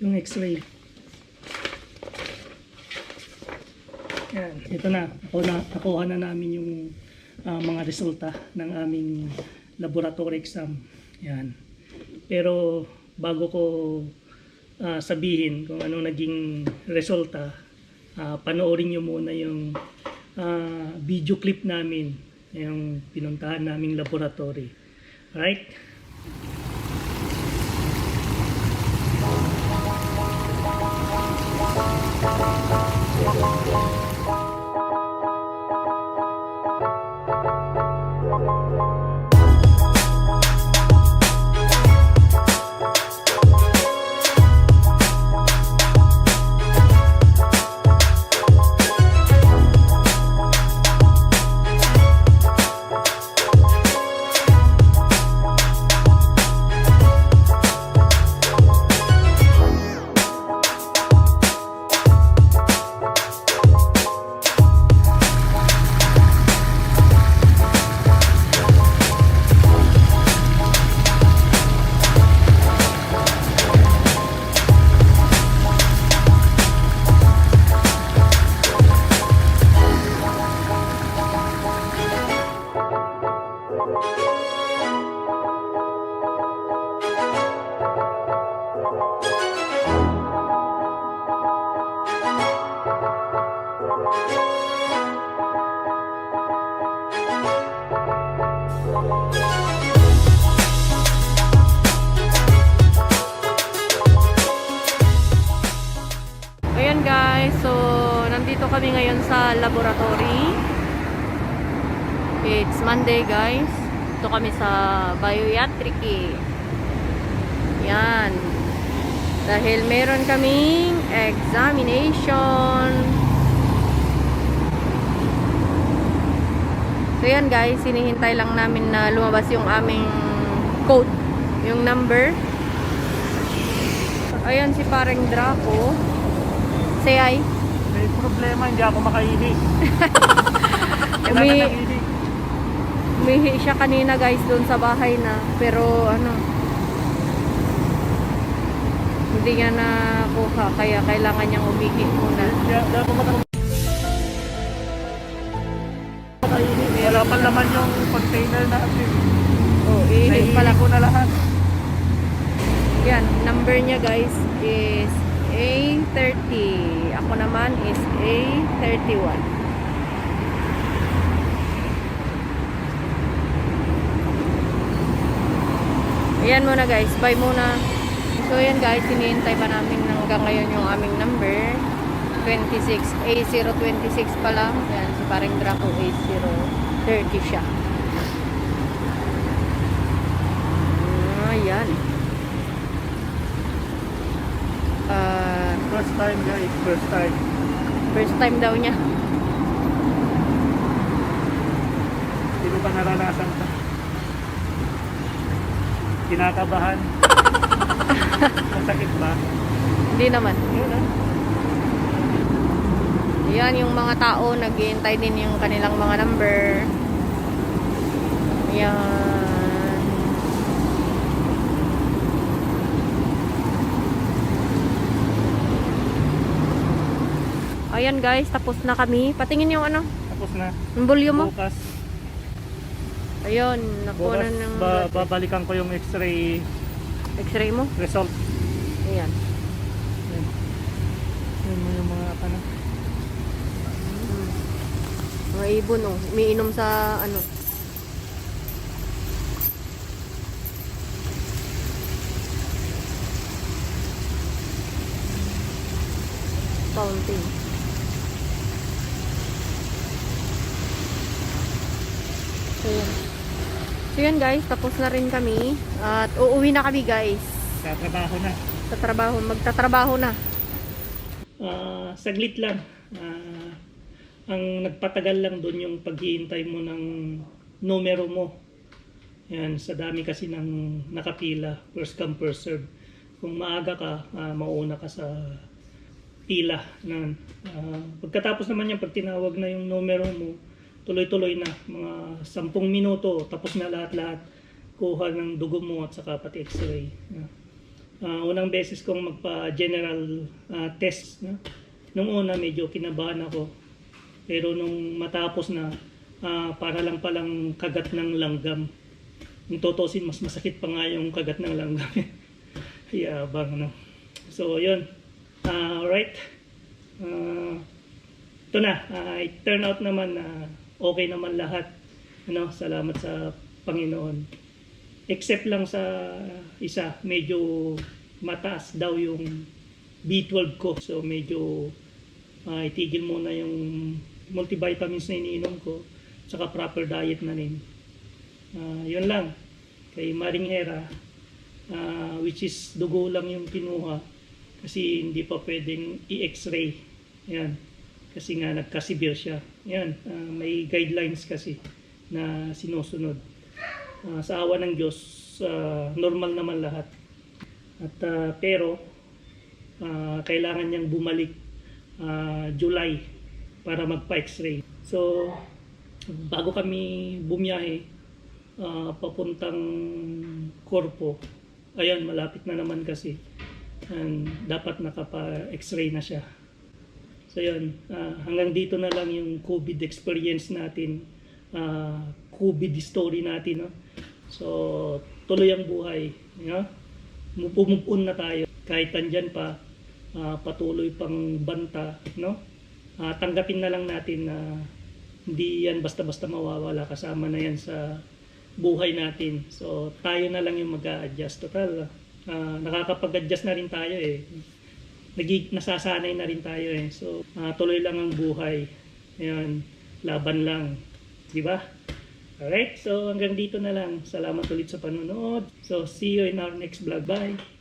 yung x-ray. Yan, ito na. Ako na nakuha na namin yung ah, mga resulta ng aming laboratory exam. Yan. Pero bago ko ah, sabihin kung anong naging resulta, ah, panoorin nyo muna yung ah, video clip namin, yung pinuntahan naming laboratory. Alright? Guys, so nandito kami ngayon sa laboratory. It's Monday guys. Ito kami sa bioiatric. Yan. Dahil meron kaming examination. So yan guys, hinihintay lang namin na lumabas yung aming code, yung number. Ayan si pareng Draco. Say hi. May problema, hindi ako makainis. Umi umihi siya kanina guys doon sa bahay na. Pero ano, hindi niya nakuha. Kaya kailangan niyang umihi muna. Hindi ako maka- makainis. Wala pa naman yung container natin. Oh, ihi pala. ko na lahat. Yan, number niya guys is A30. Ako naman is A31. Ayan muna guys, bye muna. So ayan guys, hinihintay pa namin hanggang ngayon yung aming number. 26, A026 pa lang. Yan, si parang Draco A030 siya. Ayan. Ah, First time guys, first time. first time daw niya. Hindi ko pa naranasan ito. Kinakabahan. Masakit ba? Hindi naman. Yun ah. Yan yung mga tao, naghihintay din yung kanilang mga number. Yan. Ayan guys, tapos na kami. Patingin yung ano, Tapos na. yung volume mo. Bukas. Ayun, nakuha na ng ba- babalikan ko yung x-ray x-ray mo. result. Ayan. Yan. Yan mo yung mga ano. Hmm. Mga ibon oh, umiinom sa ano. Fountain. So yan. So yan guys, tapos na rin kami. At uuwi na kami guys. Sa trabaho na. Sa trabaho, magtatrabaho na. Ah, saglit lang. Ah, ang nagpatagal lang doon yung paghihintay mo ng numero mo. Yan, sa dami kasi ng nakapila, first come first serve. Kung maaga ka, ah, mauna ka sa pila. Na, ah, pagkatapos naman yan, pag tinawag na yung numero mo, tuloy-tuloy na, mga 10 minuto, tapos na lahat-lahat, kuha ng dugo mo at saka pati x-ray. Ah, unang beses kong magpa-general ah, test. No? Nung una medyo kinabahan ako. Pero nung matapos na, ah, para lang palang kagat ng langgam. Kung totosin, mas masakit pa nga yung kagat ng langgam. Yabang, no? So, yun. Ah, right. Ah, ito na. Ah, it turn out naman na okay naman lahat. Ano, salamat sa Panginoon. Except lang sa isa, medyo mataas daw yung B12 ko. So medyo ah, itigil muna yung multivitamins na iniinom ko. Saka proper diet na rin. Ah, yun lang. Kay Maring Hera, ah, which is dugo lang yung kinuha. Kasi hindi pa pwedeng i-x-ray. Yan. Kasi nga nagka-severe siya. Yan. ah, may guidelines kasi na sinusunod. Ah, sa awa ng Diyos, ah, normal naman lahat. At ah, pero ah, kailangan niyang bumalik ah, July para magpa-x-ray. So bago kami bumiyahe ah, papuntang Corpo, ayan malapit na naman kasi. And dapat nakapa-x-ray na siya. So yun, ah, hanggang dito na lang yung COVID experience natin, ah, COVID story natin. No? So tuloy ang buhay. You know? Pumupun na tayo. Kahit andyan pa, ah, patuloy pang banta. No? Ah, tanggapin na lang natin na hindi yan basta-basta mawawala. Kasama na yan sa buhay natin. So tayo na lang yung mag adjust Total, ah, nakakapag-adjust na rin tayo eh nagig nasasanay na rin tayo eh. So, ah, tuloy lang ang buhay. Ayan, laban lang. Di ba? Alright, so hanggang dito na lang. Salamat ulit sa panonood. So, see you in our next vlog. Bye!